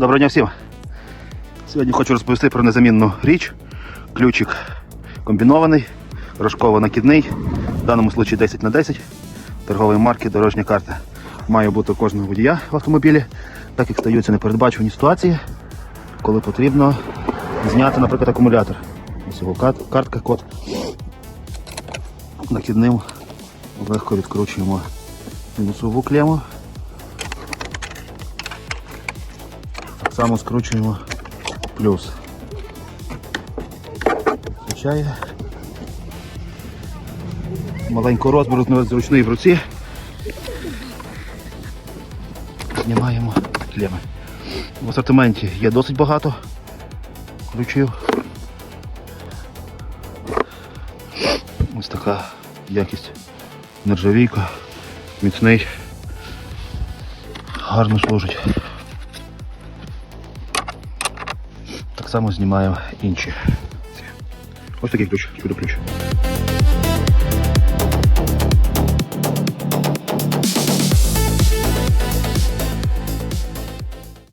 Доброго дня всім. Сьогодні хочу розповісти про незамінну річ. Ключик комбінований, рожково-накидний, в даному случаї 10 на 10 торгової марки дорожня карта. Має бути у кожного водія в автомобілі, так як стаються непередбачувані ситуації, коли потрібно зняти, наприклад, акумулятор. Ось його картка, код. Накидним легко відкручуємо мінусову клему. Само скручуємо плюс. Звичайно. Маленького розміру зручний в руці. Знімаємо клеми. В асортименті є досить багато ключів. Ось така якість нержавійка, міцний, гарно служить. Так само знімаю інші. Ось такий ключ, чудо ключ.